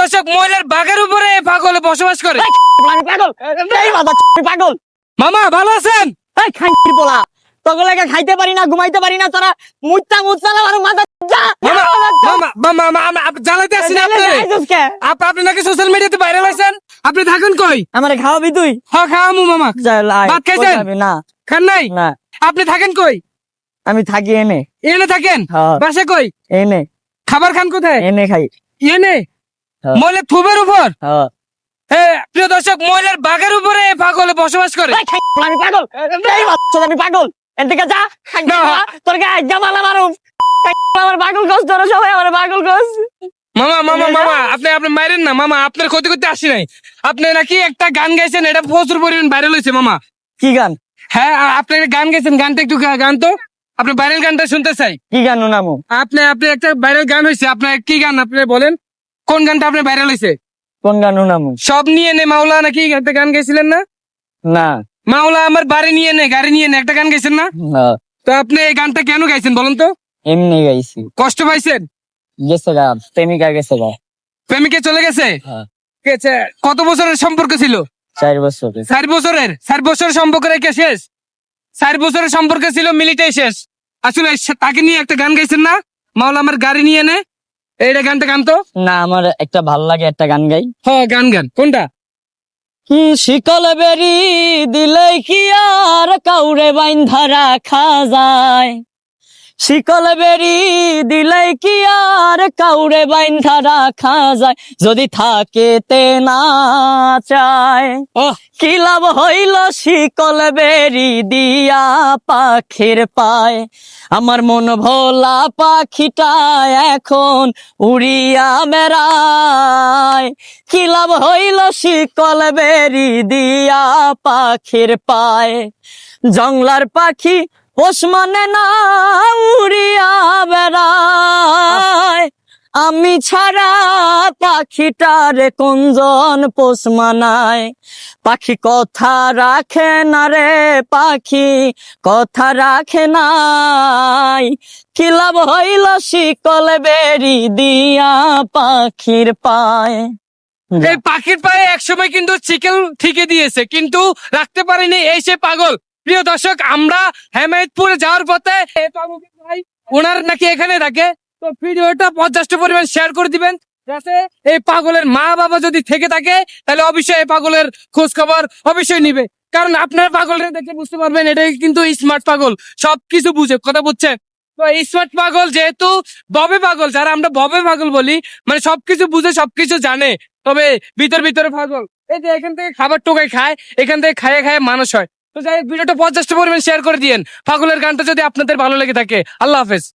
দর্শক মহিলার বাঘের উপরে পাগল বসবাস করে। পাগল পাগল মামা ভালো আছেন? তগলাকে খাইতে পারি না ঘুমাইতে পারি না তোরা মাথা আপ- আপনি নাকি সোশ্যাল মিডিয়াতে ভাইরাল হয়েছেন? আপনি থাকেন কই? আমারে খাওয়াবি তুই? খাওয়ামু মামা। ভাত খাইছেন? না। খান নাই? না। আপনি থাকেন কই? আমি থাকি এনে। এনে থাকেন? হ্যাঁ। বাসা কই? এনে। খাবার খান কোথায়? এনে খাই। এনে? হ্যাঁ। মহিলার থুবের উপর? হ্যাঁ। হ্যাঁ প্রিয় দর্শক মহিলার বাঘের উপরে পাগল বসবাস করে। আমি পাগল। আমি পাগল। এদিকে যা তোর গায়ে জামালা মারুম। আমার পাগল তোরা সবাই আমার পাগল মামা মামা মামা আপনি আপনি মারেন না মামা আপনার ক্ষতি করতে আসি নাই। আপনি নাকি একটা গান গাইছেন এটা প্রচুর পরিমাণ ভাইরাল হয়েছে মামা। কি গান? হ্যাঁ আপনি একটা গান গাইছেন গানটা একটু গান তো। আপনি ভাইরাল গানটা শুনতে চাই। কি গান নামো আপনি আপনি একটা ভাইরাল গান হয়েছে আপনার কি গান আপনি বলেন। কোন গানটা আপনি ভাইরাল হয়েছে কোন গান নামো সব নিয়ে নে মাওলা নাকি একটা গান গাইছিলেন না? না। মাওলা আমার বাড়ি নিয়ে নে গাড়ি নিয়ে নে একটা গান গাইছেন না? তো আপনি এই গানটা কেন গাইছেন বলুন তো? এমনি গাইছি। কষ্ট পাইছেন? গেছে গা প্রেমিকা গেছে গা। প্রেমিকে চলে গেছে? হ্যাঁ। গেছে। কত বছরের সম্পর্ক ছিল? চার বছর। চার বছরের? চার বছরের সম্পর্ক রেখে শেষ? চার বছরের সম্পর্ক ছিল মিলিটাই শেষ আসলে তাকে নিয়ে একটা গান গাইছেন না? মাওলা আমার গাড়ি নিয়ে নে এইটা গানটা গান তো? না আমার একটা ভালো লাগে একটা গান গাই। হ্যাঁ গান গান। কোনটা? শিকল বেরি দিলে কি আর কাউরে বাইন্ধা রাখা যায়? শিকল বেরি দিলে কি আর কাউরে বাইন্ধা রাখা যায়? যদি থাকে তে না চায়। কি লাভ হইল শিকল বেরি দিয়া পাখির পায়। আমার মন ভোলা পাখিটা এখন উড়িয়া বেড়ায়। কি লাভ হইল শিকল বেরি দিয়া পাখির পায়। জংলার পাখি পোষ মানে না উড়িয়া বেড়ায়। আমি ছাড়া পাখিটারে কোনজন পোষ মানায়। পাখি কথা রাখে না রে পাখি, কথা রাখে নাই। কি লাভ হইল শিকল বেরি দিয়া পাখির পায়? এই পাখির পায়ে একসময় কিন্তু চিকেন ঠিকে দিয়েছে, কিন্তু রাখতে পারেনি এই সে পাগল। প্রিয় দর্শক, আমরা হেমায়তপুরে যাওয়ার পথে ওনার নাকি এখানে থাকে? তো ভিডিওটা পর্যাপ্ত পরিমাণ শেয়ার করে দিবেন, যাতে এই পাগলের মা বাবা যদি থেকে থাকে, তাহলে অবশ্যই এই পাগলের খোঁজ খবর অবশ্যই নিবে। কারণ আপনার পাগলের দেখে বুঝতে পারবেন, এটাই কিন্তু স্মার্ট পাগল, সবকিছু বুঝে, কথা বুঝছেন তো স্মার্ট পাগল যেহেতু ববে পাগল, যারা আমরা ববে পাগল বলি মানে সবকিছু বুঝে, সবকিছু জানে, তবে ভিতর ভিতরে পাগল। এই যে এখান থেকে খাবার টোকাই খায়, এখান থেকে খায়ে খায়ে মানুষ হয়। তো যাই ভিডিওটা পঞ্চাশটা পরিমাণ শেয়ার করে দিয়েন। পাগলের গানটা যদি আপনাদের ভালো লেগে থাকে, আল্লাহ হাফেজ।